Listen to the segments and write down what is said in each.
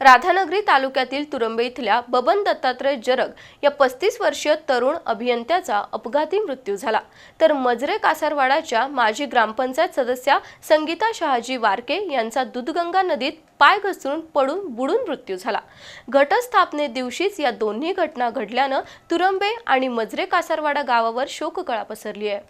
राधानगरी तालुक्यातील तुरंबे इथल्या बबन दत्तात्रय जरग या पस्तीस वर्षीय तरुण अभियंत्याचा अपघाती मृत्यू झाला. तर मजरे कासारवाडाच्या माजी ग्रामपंचायत सदस्या संगीता शहाजी वारके यांचा दुधगंगा नदीत पाय घसरून पडून बुडून मृत्यू झाला. घटस्थापने दिवशीच या दोन्ही घटना घडल्यानं तुरंबे आणि मजरे कासारवाडा गावावर शोककळा पसरली आहे.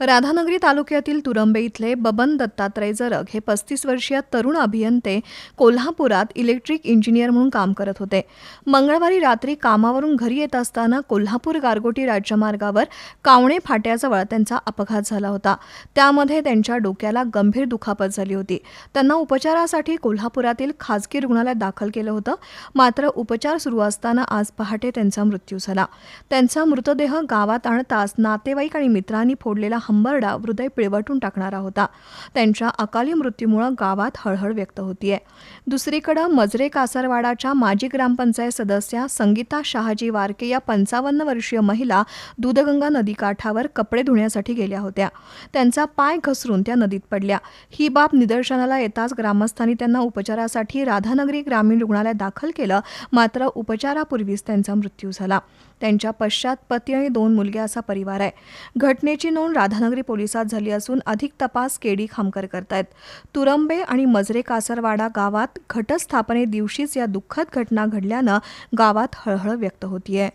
राधानगरी तालुक्यातील तुरंबे इथले बबन दत्तात्रय जरग हे पस्तीस वर्षीय तरुण अभियंते कोल्हापुरात इलेक्ट्रिक इंजिनियर म्हणून काम करत होते. मंगळवारी रात्री कामावरून घरी येत असताना कोल्हापूर गारगोटी राज्यमार्गावर कावणे फाट्याजवळ त्यांचा अपघात झाला होता. त्यामध्ये त्यांच्या डोक्याला गंभीर दुखापत झाली होती. त्यांना उपचारासाठी कोल्हापुरातील खाजगी रुग्णालयात दाखल केलं होतं. मात्र उपचार सुरू असताना आज पहाटे त्यांचा मृत्यू झाला. त्यांचा मृतदेह गावात आणताच नातेवाईक आणि मित्रांनी फोडलेला हंबरडा हृदय पिळवटून टाकणारा होता. त्यांच्या अकाली मृत्यूमुळं गावात हळहळ व्यक्त होतीये. दुसरीकडे मजरे कासरवाडाच्या माजी ग्रामपंचायत सदस्या संगीता शहाजी वारके या पंचावन्न वर्षीय महिला दूधगंगा नदीकाठावर कपडे धुण्यासाठी गेल्या होत्या. त्यांचा पाय घसरून त्या नदीत पडल्या. ही बाब निदर्शनाला येताच ग्रामस्थांनी त्यांना उपचारासाठी राधानगरी ग्रामीण रुग्णालयात दाखल केलं. मात्र उपचारापूर्वीच त्यांचा मृत्यू झाला. त्यांच्या पश्चात पती आणि दोन मुलगे असा परिवार आहे. घटनेची नोंद राधा महानगरी पोलिसात झाली असून अधिक तपास केडी खामकर करतायत. तुरंबे आणि मजरे कासरवाडा गावात घटस्थापने दिवशीच या दुःखद घटना घडल्यानं गावात हळहळ व्यक्त होतीये.